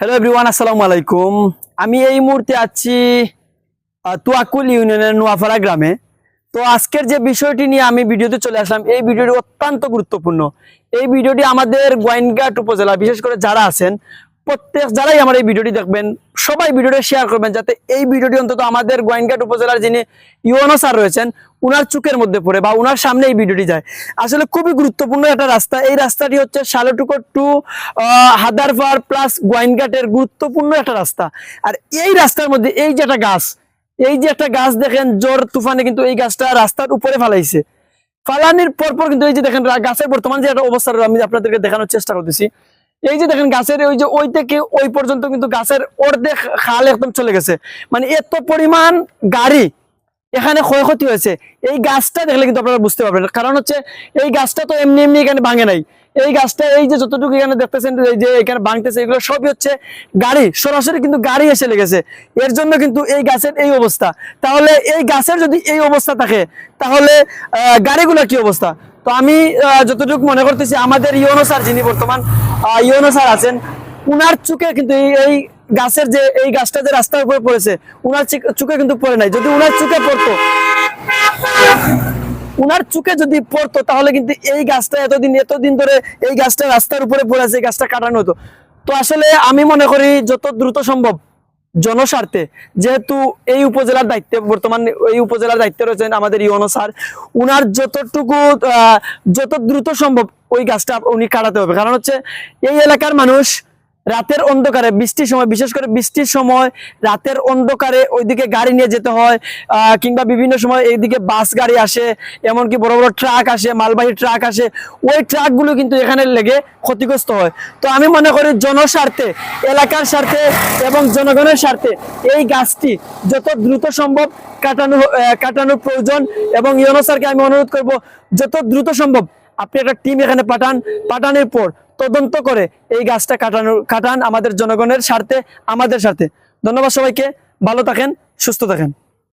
Hello everyone আসসালামু আলাইকুম আমি এই মুহূর্তে আছি তুয়াকুল ইউনিয়নের নোয়াপাড়া গ্রামে। তো আজকের যে বিষয়টি নিয়ে আমি ভিডিওতে চলে আসলাম, এই ভিডিওটি অত্যন্ত গুরুত্বপূর্ণ। এই ভিডিওটি আমাদের গোয়েনঘাট উপজেলা, বিশেষ করে যারা আছেন প্রত্যেক যারাই আমার এই ভিডিওটি দেখবেন, সবাই ভিডিওটি শেয়ার করবেন যাতে এই ভিডিওটি অন্তত আমাদের গোয়েনঘাট উপজেলার যিনি ইউএনও স্যার রয়েছেন, উনার চুকের মধ্যে পড়ে বা উনার সামনে এই ভিডিওটি যায়। আসলে খুবই গুরুত্বপূর্ণ একটা রাস্তা। এই রাস্তাটি হচ্ছে শালটুকর টু হাদারপার প্লাস গোয়াইনঘাটের গুরুত্বপূর্ণ একটা রাস্তা। আর এই রাস্তার মধ্যে এই যে একটা গাছ, এই যে একটা গাছ দেখেন, জোর তুফানে কিন্তু এই গাছটা রাস্তার উপরে ফালাইছে। ফালানির পর পর কিন্তু এই যে দেখেন, গাছের বর্তমান যে একটা অবস্থা আমি আপনাদেরকে দেখানোর চেষ্টা করতেছি। এই যে দেখেন গাছের ওই যে ওই থেকে ওই পর্যন্ত কিন্তু গাছের অর্ধেক খাল একদম চলে গেছে। মানে এত পরিমাণ গাড়ি এখানে ক্ষয়ক্ষতি হয়েছে। এই গাছটা দেখলে কিন্তু আপনারা বুঝতে পারবেন। কারণ হচ্ছে এই গাছটা তো এমনি এমনি এখানে ভাঙে নাই। এই গাছটা এই যে যতটুকু এখানে দেখতেছেন এই যে এখানে ভাঙতেছে এগুলো সবই হচ্ছে গাড়ি। সরাসরি কিন্তু গাড়ি এসে লেগেছে। এর জন্য কিন্তু এই গাছের এই অবস্থা। তাহলে এই গাছের যদি এই অবস্থা থাকে তাহলে আহ, গাড়িগুলোর কি অবস্থা? তো আমি যতটুকু মনে করতেছি আমাদের ইউনো স্যার যিনি বর্তমান ইউনো স্যার আছেন, উনার চুকে কিন্তু এই গাছের যে এই গাছটা যে রাস্তার উপরে পড়েছে, উনার চুকে কিন্তু পড়ে নাই। যদি উনার চুকে পড়তো, উনার চুকে যদি পড়তো, তাহলে কিন্তু এই গাছটা এতদিন এতদিন ধরে এই গাছটা রাস্তার উপরে পড়ে আছে, এই গাছটা কাটানো হতো। তো আসলে আমি মনে করি যত দ্রুত সম্ভব জনস্বার্থে, যেহেতু এই উপজেলার দায়িত্বে, বর্তমান এই উপজেলার দায়িত্বে রয়েছেন আমাদের ইউনো স্যার। উনার যতটুকু যত দ্রুত সম্ভব ওই গাছটা উনি কাটাতে হবে। কারণ হচ্ছে এই এলাকার মানুষ রাতের অন্ধকারে, বৃষ্টির সময়, বিশেষ করে বৃষ্টির সময় রাতের অন্ধকারে ওইদিকে গাড়ি নিয়ে যেতে হয় কিংবা বিভিন্ন সময় এইদিকে বাস গাড়ি আসে, এমনকি বড় বড় ট্রাক আসে, মালবাহী ট্রাক আসে, ওই ট্রাকগুলো কিন্তু এখানে লেগে ক্ষতিগ্রস্ত হয়। তো আমি মনে করি জনস্বার্থে, এলাকার স্বার্থে এবং জনগণের স্বার্থে এই গাছটি যত দ্রুত সম্ভব কাটানো কাটানোর প্রয়োজন এবং ইউনো স্যারকে আমি অনুরোধ করব, যত দ্রুত সম্ভব আপনি একটা টিম এখানে পাঠান, পাঠানোর পর তদন্ত করে এই গাছটা কাটানো, কাটান আমাদের জনগণের স্বার্থে, আমাদের স্বার্থে। ধন্যবাদ সবাইকে, ভালো থাকেন, সুস্থ থাকেন।